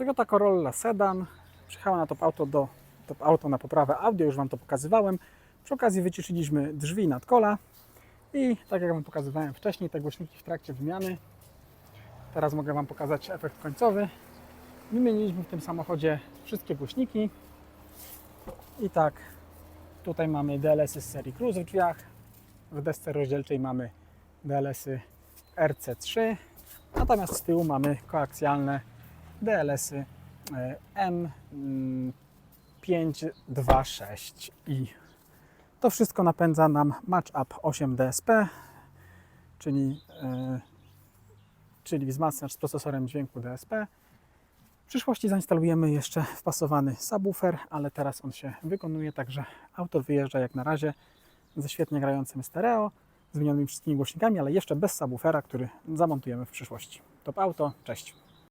Toyota Corolla Sedan. Przyjechała na top auto do top auto na poprawę audio, już Wam to pokazywałem. Przy okazji wyciszyliśmy drzwi nad kola i tak jak Wam pokazywałem wcześniej, te głośniki w trakcie wymiany. Teraz mogę Wam pokazać efekt końcowy. Wymieniliśmy w tym samochodzie wszystkie głośniki. I tak, tutaj mamy DLS-y z serii Cruise w drzwiach. W desce rozdzielczej mamy DLS-y RC3. Natomiast z tyłu mamy koaksjalne DLS-y e, M526i. To wszystko napędza nam MatchUp 8 DSP, czyli, e, czyli wzmacniacz z procesorem dźwięku DSP. W przyszłości zainstalujemy jeszcze wpasowany subwoofer, ale teraz on się wykonuje, także auto wyjeżdża jak na razie ze świetnie grającym stereo, z wymienionymi wszystkimi głośnikami, ale jeszcze bez subwoofera, który zamontujemy w przyszłości. Top auto, cześć!